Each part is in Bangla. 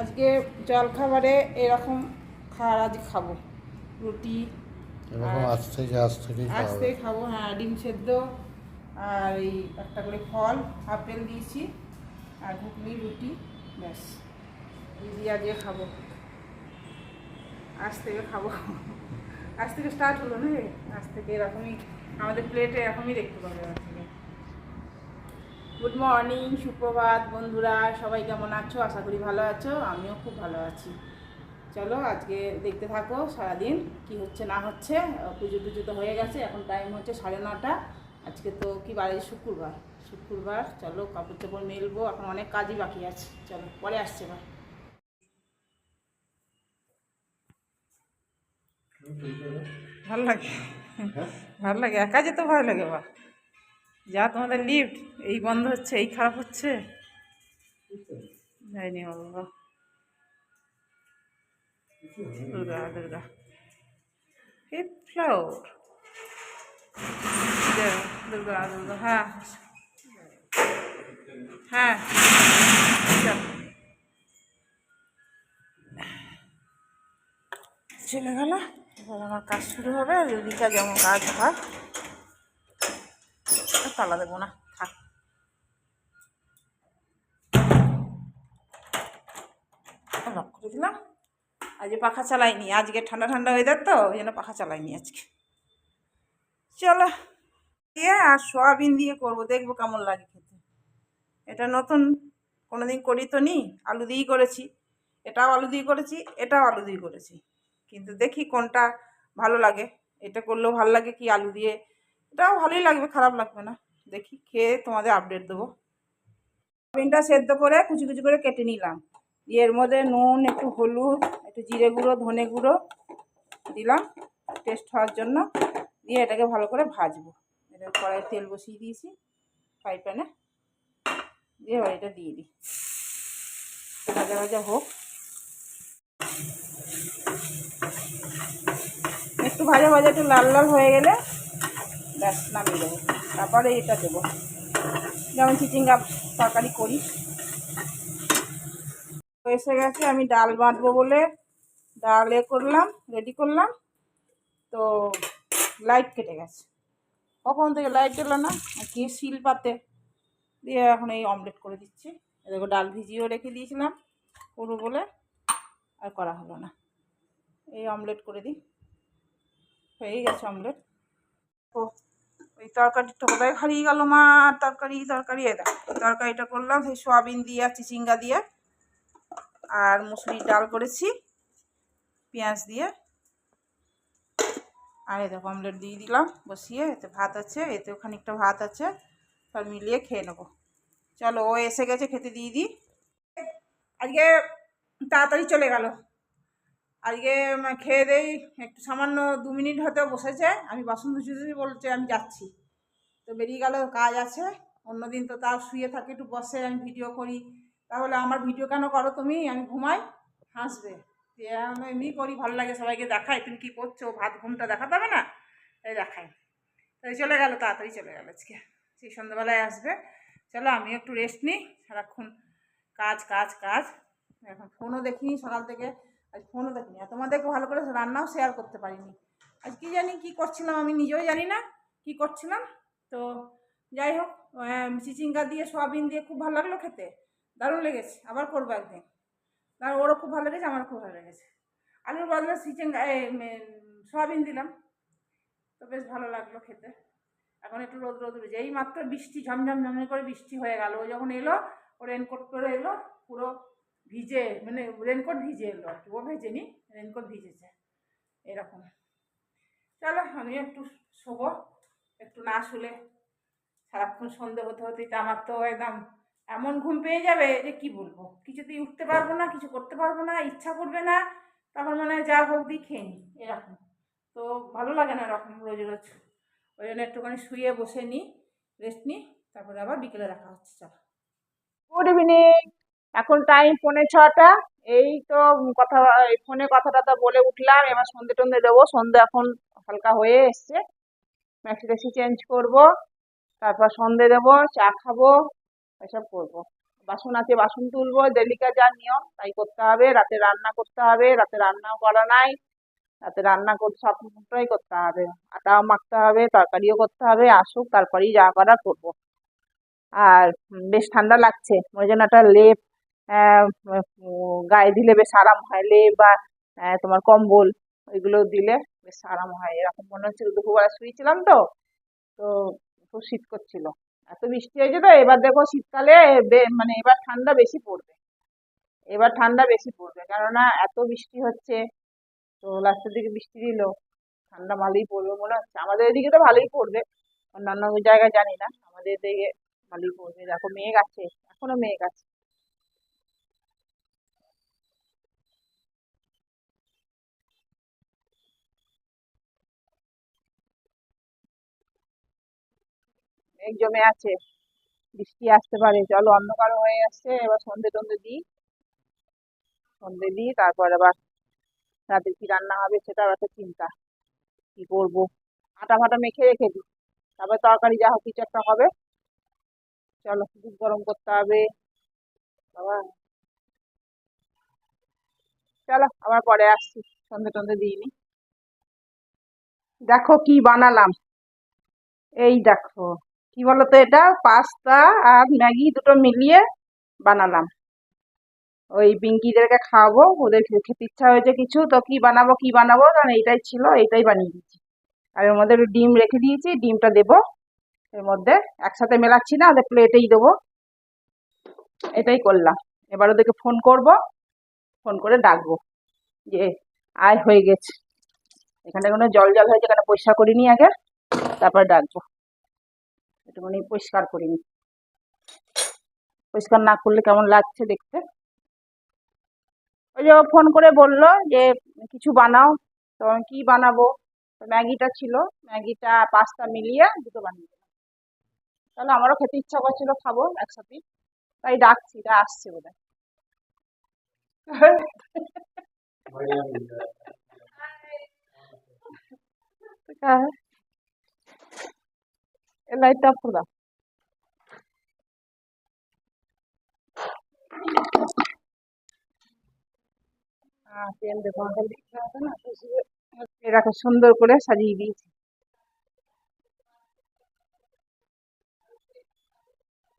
আজকে জল খাবারে এরকম খাবার আজ খাব। রুটি এরকম আজ থেকে আজ থেকেই খাওয়া আজকে খাব হ্যাঁ ডিম সেদ্ধ আর এই একটা করে ফল আপেল দিয়েছি আর ঘুগনি রুটি ব্যাস। এই দিয়ে আজকে খাব। আজ থেকে খাব। আজ থেকে স্টার্ট হলো না? আজ থেকে এরকমই আমাদের প্লেটে এরকমই দেখতে পাবে আজ থেকে গুড মর্নিং সুপ্রভাত বন্ধুরা সবাই কেমন আছো? আশা করি ভালো আছো আমিও খুব ভালো আছি। চলো আজকে দেখতে থাকো সারাদিন কি হচ্ছে না হচ্ছে পুজো টুজো তো হয়ে গেছে এখন টাইম হচ্ছে সাড়ে নটা। আজকে তো কি বারে শুক্রবার শুক্রবার চলো কাপড় চাপড় মেলবো এখন অনেক কাজই বাকি আছে। চলো পরে আসছে এবার। ভালো লাগে? ভালো লাগে? একা যেতে ভালো লাগে বা? যা তোমাদের লিফট এই বন্ধ হচ্ছে, এই খারাপ হচ্ছে? যাইনি বাবা। দুর্গা দুর্গা। ফিফ ফ্লোর দুর্গা দুর্গা হ্যাঁ। হ্যাঁ। চল। গেল এবার আমার কাজ শুরু হবে রুদিকা যেমন কাজ হয়। তালা দেবো না, থাক। লক করে দিলাম। আজকে পাখা চালাইনি, আজকে ঠান্ডা ঠান্ডা ওয়েদার তো, ওই জন্য পাখা চালাইনি আজকে। চলো, দিয়ে আর সোয়াবিন দিয়ে করব, দেখব কেমন লাগে খেতে। এটা নতুন, কোনোদিন করি তো নি, আলু দিয়েই করেছি। এটাও আলু দিয়ে করেছি, এটাও আলু দিয়ে করেছি। কিন্তু দেখি কোনটা ভালো লাগে, এটা করলেও ভালো লাগে কি আলু দিয়ে এটাও ভালোই লাগবে, খারাপ লাগবে না। দেখি খেয়ে তোমাদের আপডেট দেবো। সোয়াবিনটা সেদ্ধ করে কুচি কুচি করে কেটে নিলাম। এর মধ্যে নুন, একটু হলুদ, একটু জিরে গুঁড়ো, ধনে গুঁড়ো দিলাম টেস্ট হওয়ার জন্য। দিয়ে এটাকে ভালো করে ভাজবো। এটা কড়াই তেল বসিয়ে দিয়েছি ফ্রাই প্যানে দিয়ে এবার এটা দিয়ে দিই। ভাজা ভাজা হোক। একটু ভাজা ভাজা একটু লাল লাল হয়ে গেলে ব্যাস, নামিয়ে দেবো। তারপরে এটা দেবো। যেমন চিচিঙ্গা তরকারি করি। এসে গেছে, আমি ডাল বাঁটবো বলে ডাল এ করলাম রেডি করলাম। তো লাইট কেটে গেছে। কখন থেকে লাইট এলো না? কি শিল পাতে। দিয়ে এখন এই অমলেট করে দিচ্ছি। দেখো, ডাল ভিজিয়েও রেখে দিয়েছিলাম। করব বলে আর করা হলো না। এই অমলেট করে দিই। হয়েই গেছে অমলেট ও ওই তরকারিটা কোথায় হারিয়ে গেল মা তরকারি তরকারি এ তরকারিটা করলাম সেই সোয়াবিন দিয়ে আর চিচিঙ্গা দিয়ে, আর মুসুরির ডাল করেছি, পেঁয়াজ দিয়ে, আর দেখো, অমলেট দিয়ে দিলাম, বসিয়ে, এতে ভাত আছে এতেও খানিকটা ভাত আছে, সব মিলিয়ে খেয়ে নেব। চলো, ও এসে গেছে, খেতে দিয়ে দিই। আজকে তাড়াতাড়ি চলে গেল। আজকে খেয়ে দেই, একটু সামান্য দু মিনিট হয়তো বসেছে। আমি বাসন ধুচি ধুচি বলছে, আমি যাচ্ছি। তো বেরিয়ে গেল, কাজ আছে। অন্যদিন তো তার শুয়ে থাকে, একটু বসে, আমি ভিডিও করি। তাহলে আমার ভিডিও কেন করো তুমি? আমি ঘুমাই। হাসবে। দিয়ে আমি এমনি করি, ভালো লাগে সবাইকে দেখাই তুমি কী করছ? ভাত ঘুমটা দেখাতে হবে না? তাই দেখাই। তাই চলে গেল, তাড়াতাড়ি চলে গেল আজকে। সেই সন্ধ্যাবেলায় আসবে। চলো আমি একটু রেস্ট নিই। সারাক্ষণ কাজ কাজ কাজ। এখন ফোনও দেখিনি সকাল থেকে। আজ ফোনও দেখিনি। আর তোমাদেরকে ভালো করে রান্নাও শেয়ার করতে পারিনি। আজ কি জানি কি করছিলাম আমি নিজেও জানি না কি করছিলাম। তো যাই হোক চিচিঙ্গা দিয়ে সোয়াবিন দিয়ে খুব ভালো লাগল খেতে। দারুণ লেগেছে। আবার করব একদিন। আর ওরও খুব ভালো লেগেছে আমার খুব ভালো লেগেছে। আলুর বদলে চিচিঙ্গা উম, দিলাম। তো বেশ ভালো লাগল খেতে। এখন একটু রোদ রোদ উঠেছে। এই মাত্র বৃষ্টি ঝমঝম ঝমঝম করে বৃষ্টি হয়ে গেল। ও যখন এলো ও রেনকোট করে এলো পুরো ভিজে মানে রেনকোট ভিজে এলো আর কি, ও ভেজেনি রেনকোট ভিজেছে, এরকম। চলো আমি একটু শোবো, একটু না শুলে সারাক্ষণ সন্ধে হতে হতে তো আমার তো একদম এমন ঘুম পেয়ে যাবে যে কি বলব? কিছুতেই উঠতে পারব না, কিছু করতে পারব না, ইচ্ছা করবে না তখন মনে হয় যা হোক দিয়ে খেয়ে নিই, এরকম। তো ভালো লাগে না এরকম রোজ রোজ। ওই জন্য একটুখানি শুয়ে বসে নিই রেস্ট নিই, তারপরে আবার বিকেলে রাখা হচ্ছে, চলো। গুড ইভিনিং এখন টাইম পৌনে ছটা। এই তো কথা ফোনে কথাটা তো বলে উঠলাম। এবার সন্ধে টন্ধে দেবো। সন্ধে এখন হালকা হয়ে এসছে। ম্যাক্সি ট্যাক্সি চেঞ্জ করব। তারপর সন্ধে দেবো, চা খাব, এসব করব। বাসন আছে, বাসন তুলবো। ডেলিকা যা নিয়ম, তাই করতে হবে। রাতে রান্না করতে হবে। রাতে রান্নাও করা নাই। রাতে রান্না করতে সবটাই করতে হবে। আটাও মাখতে হবে, তরকারিও করতে হবে। আসুক, তারপরেই যা করা করব। আর বেশ ঠান্ডা লাগছে। ওই জন্য একটা লেপ গায়ে দিলে বেশ আরাম হয়, লেপ বা তোমার কম্বল, ওইগুলো দিলে বেশ আরাম হয়। এরকম মনে হচ্ছে দুপুরবেলা শুয়েছিলাম তো তো খুব শীত করছিল। এত বৃষ্টি হয়েছে তো, এবার দেখো শীতকালে মানে এবার ঠান্ডা বেশি পড়বে। এবার ঠান্ডা বেশি পড়বে, কেননা এত বৃষ্টি হচ্ছে, তো লাস্টের দিকে বৃষ্টি দিল, ঠান্ডা ভালোই পড়বে মনে হচ্ছে। আমাদের এদিকে তো ভালোই পড়বে, অন্যান্য জায়গায় জানি না, আমাদের এদিকে ভালোই পড়বে। দেখো মেঘ আছে, এখনও মেঘ আছে। মেঘ জমে আছে। বৃষ্টি আসতে পারে চলো অন্ধকার হয়ে আসছে এবার সন্ধে টন্ধে দিই। সন্ধে দিই, তারপর আবার রাতে কি রান্না হবে সেটাও একটা চিন্তা। কি করব? আটা ফাটা মেখে রেখে দিই। তারপর তরকারি যা হোক কিছু একটা হবে। চলো, দুধ গরম করতে হবে। বাবা। চলো, আবার পরে আসছি। সন্ধে টন্ধে দিইনি। দেখো কি বানালাম। এই দেখো। কি বলতো এটা? পাস্তা আর ম্যাগি দুটো মিলিয়ে বানালাম। ওই পিঙ্কিদেরকে খাওয়াবো, ওদের খেতে ইচ্ছা হয়েছে কিছু, তো কি বানাবো কি বানাবো? কারণ এইটাই ছিল, এইটাই বানিয়ে দিচ্ছি আর এর মধ্যে ডিম রেখে দিয়েছি, ডিমটা দেবো। এর মধ্যে একসাথে মেলাচ্ছি না, ওদের প্লেটেই দেবো। এটাই করলাম। এবার ওদেরকে ফোন করব, ফোন করে ডাকবো যে, আয়, হয়ে গেছে। এখানে কোনো জল জল হয়েছে এখানে পরিষ্কার করিনি আগে? তারপর ডাকবো। একটুখানি পরিষ্কার করিনি পরিষ্কার না করলে কেমন লাগছে দেখতে? ওই যে ফোন করে বলল যে কিছু বানাও। তো আমি কি বানাবো? তো ম্যাগিটা ছিল। ম্যাগিটা পাস্তা মিলিয়ে দুটো বানিয়ে দিলাম। তাহলে আমারও খেতে ইচ্ছা করছিল খাব একসাথে। তাই ডাকছি এটা আসছে বোধ লাইট অফ করে দাও হ্যাঁ তেল দেবো আগে দিতে হবে না তো সে- এরকম সুন্দর করে সাজিয়ে দিয়েছি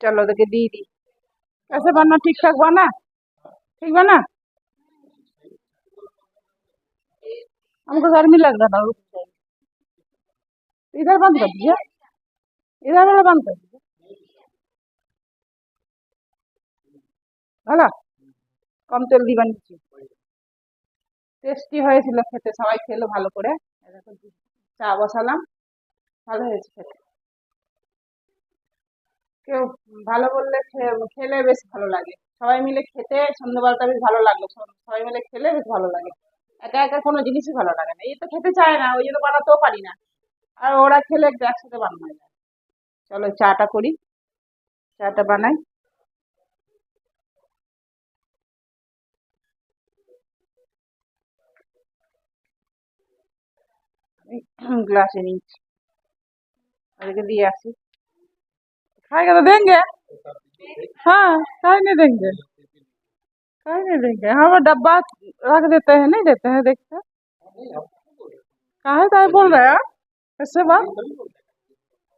चलो देखिए दीदी कैसे बनना ठीक ठाक बना ठीक बना हमको गर्मी लग रहा था रुक जाइए इधर बंद कर दीजिए ಇದಾವೆಲ್ಲ ಬಂತು ভালো? কম তেল দিবেন কিছু টেস্টি হয়েছিল খেতে, সবাই খেলো ভালো করে। চা বসালাম, ভালো হয়েছে খেতে। কেউ ভালো বললে খেলে বেশ ভালো লাগে। সবাই মিলে খেতে সন্ধ্যাবেলাটা বেশ ভালো লাগল। সবাই মিলে খেলে বেশ ভালো লাগে। একা একা কোনো জিনিসই ভালো লাগে না। এই তো খেতে চায় না, ওই জন্য বানাতেও পারি না। আর ওরা খেলে একসাথে বানানো যায়। চলো চাটা করি চাটা বানাই আমি গ্লাসে নিচ্ছি ওদেরকে দিয়ে আসি खाएगा तो देंगे हाँ काहे नहीं देंगे काहे नहीं देंगे हाँ वो डब्बा रख देते हैं नहीं देते हैं देखते काहे काहे बोल रहे हैं ऐसे बात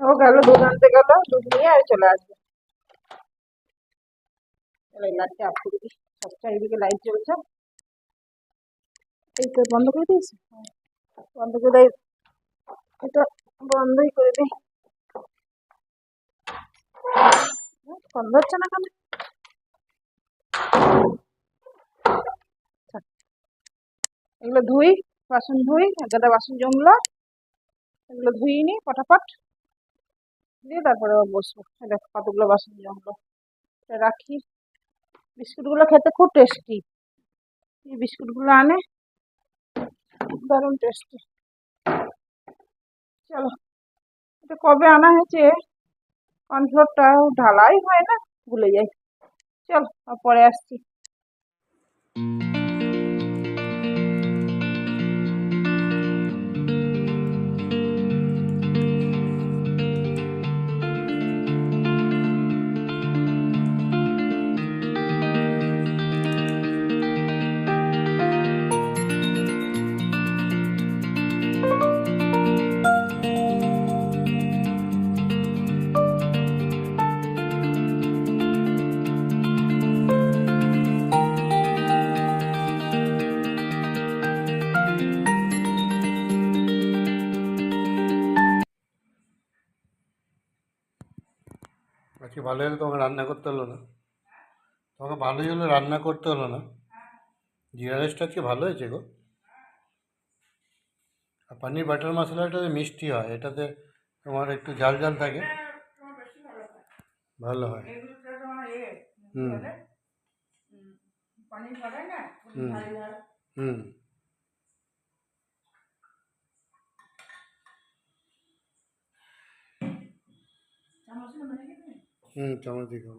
ও গেল দুধ আনতে গেল, দুধ নিয়ে আর চলে আসবে। অফ করে দিই সব চারিদিকে লাইট জ্বলছে। এই তো বন্ধ করে দিয়েছি। বন্ধ করে দেয় এটা বন্ধই করে দিই। হচ্ছে না কেন? এগুলো ধুই, বাসন ধুই গাদা বাসন জমলো। এগুলো ধুই নি ফটাফট দিয়ে তারপরে বসবো। দেখো, কতগুলো বাসন জমলো। রাখি। বিস্কুটগুলো খেতে খুব টেস্টি। এই বিস্কুটগুলো আনে। দারুণ টেস্টি। চলো। এটা কবে আনা হয়েছে? কর্নফ্লোরটা ঢালাই হয় না? ভুলে যাই। চল পরে আসছি। ভালো হলে তোমাকে রান্না করতে হলো না। তোমাকে ভালোই হলো রান্না করতে হলো না। জিরা রাইসটা আজকে ভালো হয়েছে গো? আর পানির বাটার মশলাটাতে মিষ্টি হয়, এটাতে তোমার একটু ঝাল ঝাল থাকে। ভালো হয়। হুম। হুম। হুম। হুম চামচ দিয়ে খাব